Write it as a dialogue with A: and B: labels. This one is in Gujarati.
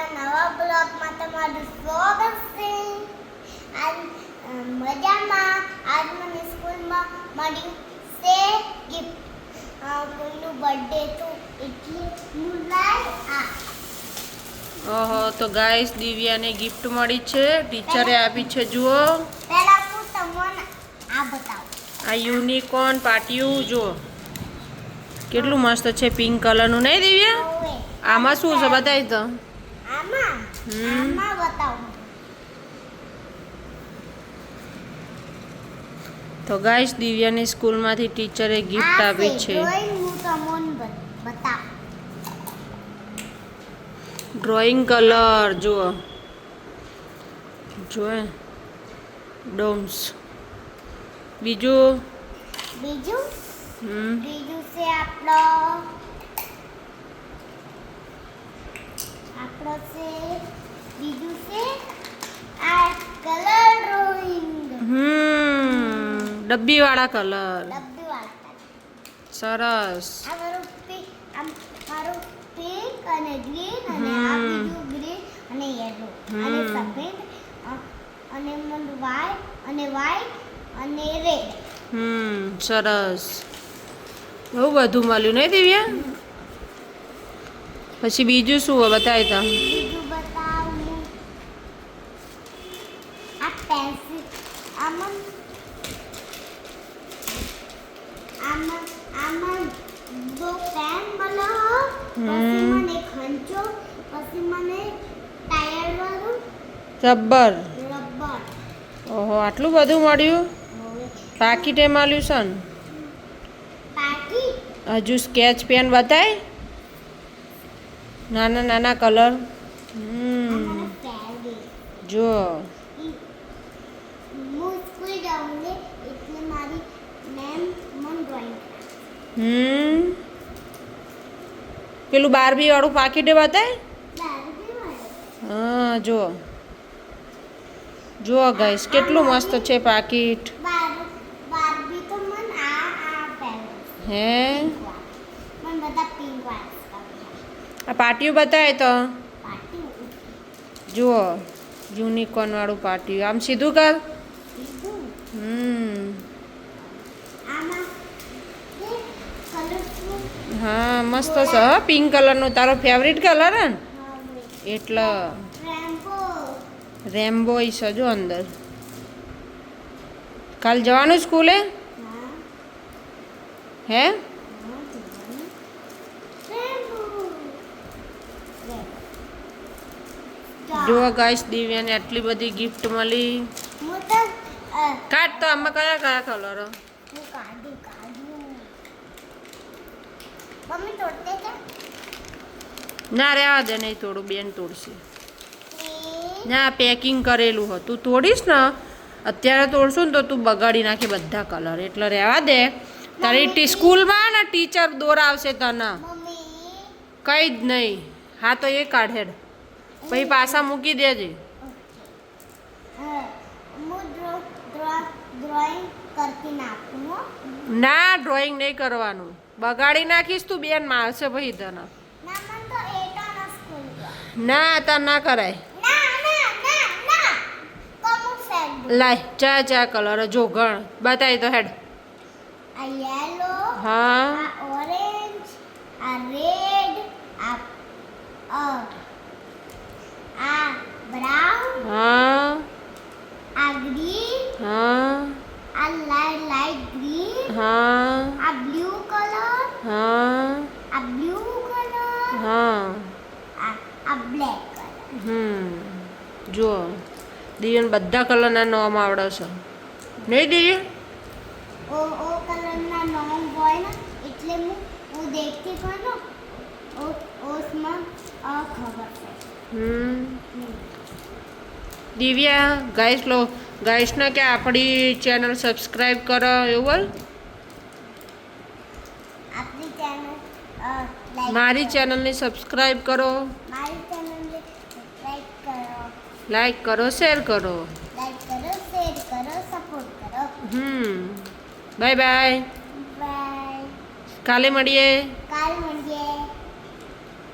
A: મારા નવા બ્લોગમાં તમારું સ્વાગત છે. આજ મજામાં. આજ મને સ્કૂલમાં મળ્યું છે ગિફ્ટ. કોઈનું બર્થડે તો એટલે હું લાઈ આ
B: ઓહો તો ગાઈસ દિવ્યાને ગિફ્ટ મળી છે. ટીચરે આપી છે જુઓ.
A: પહેલા હું તમને આ બતાવું.
B: આ યુનિકોર્ન પાટિયું જુઓ. કેટલું મસ્ત છે પિંક કલરનું. નહીં દિવ્યા? આમાં શું છે બતાવી તો.
A: આમાં. આમાં બતાવું.
B: તો ગાઈશ દિવ્યાની સ્કૂલમાંથી ટીચરે ગિફ્ટ આપી છે ડ્રોઈંગ કલર જુઓ. જોએ ડોમ્સ. બીજું?
A: બીજું? બીજું છે આપણો છે? બીજું છે? આ કલર ડ્રોઈંગ
B: હમ ડબ્બીવાળા કલર.
A: ડબ્બી વાળા
B: સરસ.
A: આ મારું પિંક આમ મારું પિંક અને ગ્રીન અને આ બીજું ગ્રીન અને યેલો અને સફેદ અને મન વ્હાઈટ અને વ્હાઈટ અને રેડ
B: હમ સરસ. બહુ બધું મળ્યું નહીં દિવ્યા? પછી બીજું શું હોય બતાવી. તા રબર. ઓહો આટલું બધું મળ્યું? પાકીટે મળ્યું છે ને? હજુ સ્કેચ પેન બતાય? નાના નાના કલર
A: આ
B: હમ
A: મને પહેરી
B: જો
A: હું સ્કૂલ જાઉં ને એટલે મારી મેમ મને ડ્રોઈંગ
B: હમ પેલું બારબી વાળું પાકીટે બતાય
A: દારૂ બી મળે
B: હા જો જો ગાઈસ કેટલું મસ્ત છે પાકીટ
A: બાર બારબી તો મન આ આ પહેરે
B: હે આ પાટિયું બતાવે તો. જુઓ યુનિકોર્ન વાળું પાટિયું. આમ સીધું કર. હા મસ્ત છે હા પિંક કલરનું તારો ફેવરિટ કલર હે ને? એટલે.
A: રેમ્બો
B: રેમ્બો છે જો અંદર. કાલ જવાનું સ્કૂલે?
A: હા
B: હે
A: હા જોવાનું. Rambo Rambo.
B: જો ગાઈસ દિવ્યાને આટલી બધી ગિફ્ટ મળી. કાઢ તો આમાં કયા કયા કલરો ના રહેવા દે નહીં થોડું બેન તોડશે. ના પેકિંગ કરેલું હતું. તોડીશ ને અત્યારે તોડશું ને તો તું બગાડી નાખે બધા કલર એટલે રહેવા દે. તારી સ્કૂલમાં ને ટીચર દોરાવશે તને. કઈ જ નહીં. હા તો એ કાઢે પછી પાછા મૂકી દેજે. ના ડ્રોઈંગ નહીં કરવાનું. બગાડી નાખીશ તું બેન મારશે ભાઈ તને.
A: ના મન તો એટાના સ્કૂલ ગયા
B: ના કરાય. લાય ચા ચા કલર જો ગણ. બતાવી તો હેડ. હા.
A: ઓરેન્જ આ રેડ આ અ, આ બ્રાઉન
B: હા.
A: આ ગ્રીન
B: હા.
A: આ light લાઈટ ગ્રીન
B: હા.
A: આ બ્લુ કલર
B: હા.
A: આ બ્લુ કલર
B: હા.
A: આ આ બ્લેક કલર.
B: હમ. જુઓ. દિવ્યને બધા કલરના નામ આવડે છે. નહીં દિવ્ય?
A: ઓ ઓ કલરના નામ હોય ને એટલે હું હું દેખતી પણ ઓ ઓસમાં ખબર
B: હમ. દિવ્યા ગાઈસ લો ગાઈસને કે આપણી ચેનલ સબસ્ક્રાઈબ કરો એવું બોલ.
A: આપણી ચેનલ
B: મારી ચેનલને સબસ્ક્રાઈબ કરો.
A: મારી ચેનલને સબસ્ક્રાઇબ કરો.
B: લાઈક કરો શેર કરો.
A: લાઈક કરો શેર કરો સપોર્ટ કરો.
B: હમ. બાય બાય
A: બાય
B: કાલે મળીએ.
A: કાલે મને